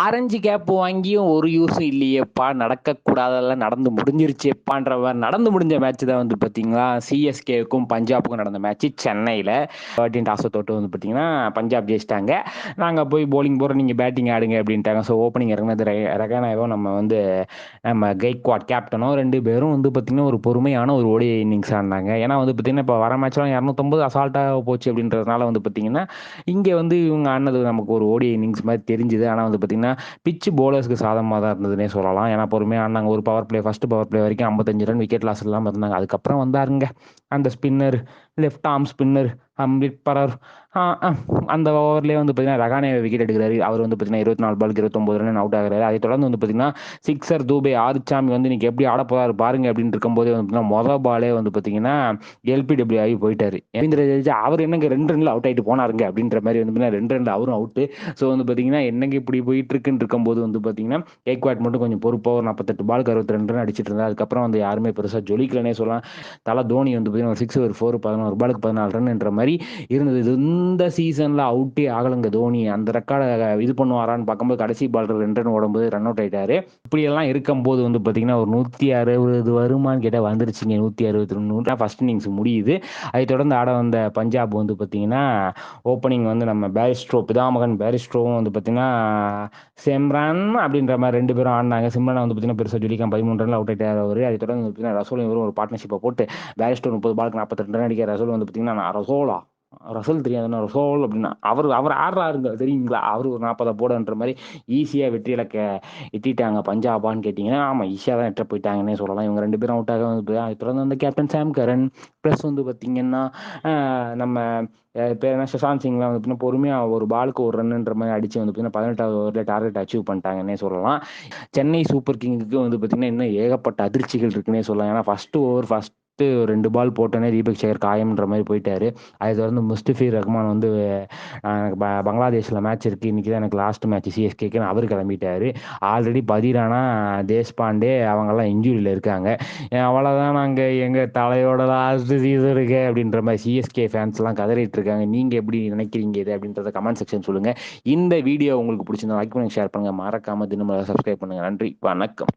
Orange cap வாங்கியும் ஒரு யூஸும் இல்லையேப்பா நடக்கக்கூடாதெல்லாம் நடந்து முடிஞ்சிருச்சேப்பான்ற மாதிரி நடந்து முடிஞ்ச மேட்ச் தான் வந்து பார்த்தீங்களா சிஎஸ்கேவுக்கும் பஞ்சாபுக்கும் நடந்த மேட்ச் சென்னையில். தேர்ட்டின் டாஸை தொட்டு வந்து பார்த்தீங்கன்னா பஞ்சாப் ஜெயிச்சிட்டாங்க. நாங்கள் போய் போலிங் போகிற நீங்கள் பேட்டிங் ஆடுங்க அப்படின்ட்டாங்க. ஸோ ஓப்பனிங் இறங்கினது ரகானாவோ நம்ம வந்து நம்ம கெய்க்வாட் கேப்டனோ ரெண்டு பேரும் வந்து பார்த்திங்கன்னா ஒரு பொறுமையான ஒரு ஓடி இன்னிங்ஸ் ஆடினாங்க ஏன்னா வந்து பார்த்திங்கன்னா இப்போ வர மேட்ச்லாம் இரநூத்தொம்பது அசால்ட்டாக போச்சு அப்படின்றதுனால வந்து பார்த்திங்கன்னா இங்கே வந்து இவங்க ஆடினது நமக்கு ஒரு ஓடி இன்னிங்ஸ் மாதிரி தெரிஞ்சுது. ஆனால் வந்து பார்த்திங்கன்னா பிச்சு போலர்ஸ்க்கு சாதமாக தான் இருந்ததுன்னே சொல்லலாம். ஏன்னா பொறுமையாக ஆனாங்க ஒரு power play first power play வரைக்கும் ஐம்பத்தஞ்சு ரன் விக்கெட் லாஸ் இல்லாமல் இருந்தாங்க. அதுக்கப்புறம் வந்தாருங்க. அந்த spinner left arm spinner Amrit Brar. அந்த ஓவர்லேயே வந்து பார்த்தீங்கன்னா ரகானே விக்கெட் எடுக்கிறாரு. அவர் வந்து பார்த்தீங்கன்னா இருபத்தி நாலு பாலுக்கு இருபத்தொம்பது ரன் அவுட் ஆகிறாரு. அதை தொடர்ந்து வந்து பார்த்தீங்கன்னா சிக்ஸர் தூபே ஆதிச்சாமி வந்து இன்னைக்கு எப்படி ஆட போகிறாரு பாருங்க அப்படின்னு இருக்கும்போதே வந்து பார்த்தீங்கன்னா மொதல் பாலே வந்து பார்த்தீங்கன்னா எல்பிடபிள்யூ ஆகி போயிட்டாரு. ரவீந்திர ஜடேஜா அவர் என்னங்க ரெண்டு ரன்ல அவுட் ஆகிட்டு போனாருங்க அப்படின்ற மாதிரி வந்து பார்த்தீங்கன்னா ரெண்டு ரன்ல அவரும் அவுட்டு ஸோ வந்து பார்த்தீங்கன்னா என்னங்க இப்படி போயிட்டு இருக்குன்னு இருக்கும்போது வந்து பார்த்தீங்கன்னா ஏக்வாட் மட்டும் கொஞ்சம் பொறுப்பாக ஒரு நாற்பத்தெட்டு பாலுக்கு அறுபத்தி ரெண்டு ரன் அடிச்சிட்டு இருந்தா அதுக்கப்புறம் வந்து யாருமே பெருசாக ஜொலிக்கலனே சொல்லலாம். தலை தோனி வந்து பார்த்தீங்கன்னா ஒரு சிக்ஸ் ஒரு ஃபோர் பதினோரு பாலுக்கு பதினாலு ரன்ன்ற மாதிரி மாதிரி இருந்தது. இது இந்த சீசனில் அவுட்டே ஆகலைங்க தோனி. அந்த ரெக்கார்டை இது பண்ணுவாரான்னு பார்க்கும்போது கடைசி பாலர் ரெண்டு ரன் ஓடும்போது ரன் அவுட் ஆயிட்டாரு. இப்படியெல்லாம் இருக்கும்போது வந்து பார்த்தீங்கன்னா ஒரு நூற்றி அறுபது வருமான்னு கேட்டால் வந்துருச்சுங்க. நூற்றி அறுபத்தி ரெண்டு ஃபர்ஸ்ட் இன்னிங்ஸ் முடியுது. அதை தொடர்ந்து ஆட வந்த பஞ்சாப் வந்து பார்த்தீங்கன்னா ஓப்பனிங் வந்து நம்ம பேரிஸ்ட்ரோ பிதாமகன் பேரிஸ்ட்ரோவும் வந்து பார்த்தீங்கன்னா செம்ரான் அப்படின்ற மாதிரி ரெண்டு பேரும் ஆடினாங்க. சிம்ரான் வந்து பார்த்தீங்கன்னா பெருசாக ஜொலிக்காம பதிமூணு ரன் அவுட் ஆயிட்டார் அவர். அதை தொடர்ந்து வந்து பார்த்தீங்கன்னா ரசோல் இவரும் ஒரு பார்ட்னர்ஷிப்பை போட்டு பேரிஸ்டோ முப்பது பாலுக்கு நாற்பத்தி ரன் அடிக்கிற ரசோல் வந்து பார்த்தீங்கன்னா நான் ரசல் தெரியாதுன்னா ரசோல் அப்படின்னா அவர் அவர் ஆடுறாருங்க. தெரியுங்களா? அவர் ஒரு நாற்பதை போடன்ற மாதிரி ஈஸியாக வெற்றி இலக்க எட்டிட்டாங்க. பஞ்சாபான்னு கேட்டிங்கன்னா ஆமாம் ஈஸியாக தான் எட்ட போயிட்டாங்கன்னே சொல்லலாம். இவங்க ரெண்டு பேரும் அவுட்டாக வந்து அப்புறம் தொடர்ந்து வந்து கேப்டன் சாம் கரன் ப்ளஸ் வந்து பார்த்திங்கன்னா நம்ம பேர் என்ன? சுஷாந்த் சிங்லாம் வந்து பார்த்தீங்கன்னா பொறுமையாக ஒரு பாலுக்கு ஒரு ரன்னுன்ற மாதிரி அடிச்சு வந்து பார்த்தீங்கன்னா பதினெட்டாவது ஓவரில் டார்கெட் அச்சீவ் பண்ணிட்டாங்கன்னே சொல்லலாம். சென்னை சூப்பர் கிங்குக்கு வந்து பார்த்தீங்கன்னா இன்னும் ஏகப்பட்ட அதிர்ச்சிகள் இருக்குன்னே சொல்லலாம். ஏன்னா ஃபஸ்ட்டு ஓவர் ஃபஸ்ட் ஃபஸ்ட்டு ரெண்டு பால் போட்டோன்னே தீபக் சேகர் காயம்ன்ற மாதிரி போயிட்டாரு. அதை தொடர்ந்து முஸ்டிஃபி ரஹ்மான் வந்து எனக்கு ப பங்களாதேஷில் மேட்ச் இருக்குது இன்றைக்கி தான் எனக்கு லாஸ்ட் மேட்ச் சிஎஸ்கேக்குன்னு அவர் கிளம்பிட்டாரு. ஆல்ரெடி பதிரானா தேஷ்பாண்டே அவங்கெல்லாம் இன்ஜுரியில் இருக்காங்க. அவ்வளோதான் நாங்கள் எங்கள் தலையோட லாஸ்ட் சீசன் இருக்கு அப்படின்ற மாதிரி சிஎஸ்கே ஃபேன்ஸ்லாம் கதறிட்டு இருக்காங்க. நீங்கள் எப்படி நினைக்கிறீங்க இது அப்படின்றத கமெண்ட் செக்ஷன் சொல்லுங்கள் இந்த வீடியோ உங்களுக்கு பிடிச்சிருந்தா லைக் பண்ணுங்கள் ஷேர் பண்ணுங்கள் மறக்காமல் தினமும் சப்ஸ்கிரைப் பண்ணுங்கள் நன்றி வணக்கம்.